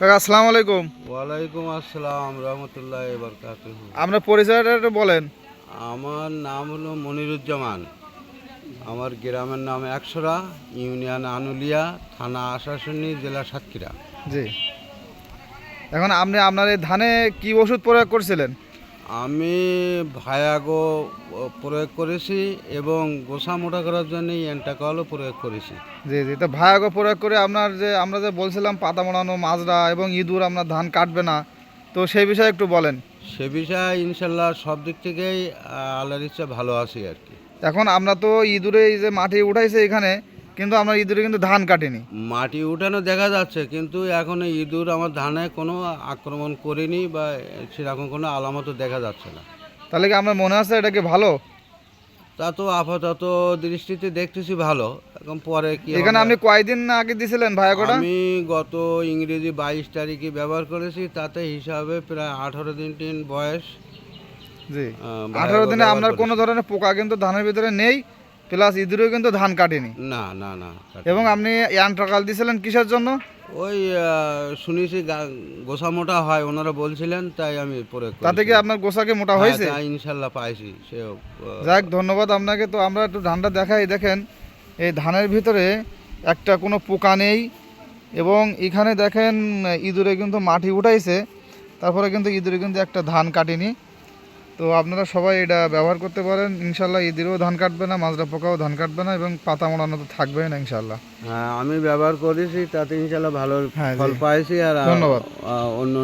কাকা আসসালামু আলাইকুম। ওয়ালাইকুম আসসালাম রহমতুল্লাহ পরিচয়টা একটু বলেন। আমার নাম হলো মনিরুজ্জামান। আমার গ্রামের নাম একশরা ইউনিয়ন আনুলিয়া থানা আশাশুনি জেলা সাতক্ষীরা। জি। এখন আপনি আপনার এই ধানে কি ওষুধ প্রয়োগ করছিলেন? আমি ভায়াগো প্রয়োগ করেছি এবং গোসা মোটা করার জন্য এন্টাকলও প্রয়োগ করেছি। জি জি তো ভায়াগো প্রয়োগ করে আপনার যে আমরা যে বলছিলাম পাতা মোড়ানো মাজরা এবং ইঁদুর আপনার ধান কাটবে না তো সেই বিষয়ে একটু বলেন। সে বিষয়ে ইনশাল্লাহ সব দিক থেকেই আল্লাহর ইচ্ছা ভালো আছি আর কি। এখন আমরা তো ইঁদুরে এই যে মাটি উঠাইছে এখানে কিন্তু আমরা ইঁদুরে কিন্তু ধান কাটিনি। মাটি উঠানো দেখা যাচ্ছে কিন্তু এখন ইঁদুর আমার ধানে কোনো আক্রমণ করেনি বা সেরকম কোনো আলামতও দেখা যাচ্ছে না। তাহলে কি আমার মনে আছে এটা কি ভালো? তা তো আপাতত দৃষ্টিতে দেখতেছি ভালো এখন পরে কি এখানে? আপনি কয়দিন আগে দিছিলেন ভায়াগোটা আমি গত ইংরেজি বাইশ তারিখে ব্যবহার করেছি তাতে হিসাবে প্রায় আঠারো দিন টিন বয়স। জি। আঠারো দিনে আপনার কোনো ধরনের পোকা কিন্তু ধানের ভিতরে নেই প্লাস ইঁদুরেও কিন্তু ধান কাটেনি। না না না এবং আপনি ইয়ান্ট্রাকাল দিছিলেন কিসের জন্য? ওই শুনেছি গোসা মোটা হয় ওনারা বলছিলেন তাই আমি পরে তাতে কি আপনার গোসাকে মোটা হয়েছে? হ্যাঁ, তাই ইনশাল্লাহ পাইছি সে যাক ধন্যবাদ আপনাকে। তো আমরা একটু ধানটা দেখাই দেখেন এই ধানের ভিতরে একটা কোনো পোকা নেই এবং এখানে দেখেন ইঁদুরে কিন্তু মাটি উঠাইছে তারপরে কিন্তু ইঁদুরে কিন্তু একটা ধান কাটেনি। তো আপনারা সবাই এটা ব্যবহার করতে পারেন। ইনশাল্লাহ ইদিরও ধান কাটবে না মাজরা পোকাও ধান কাটবে না এবং পাতা মোড়ানো তো থাকবে না ইনশাল্লাহ হ্যাঁ আমি ব্যবহার করেছি তাতে ইনশাল্লাহ ভালো হ্যাঁ, ফল পাইছি আর ধন্যবাদ। অন্য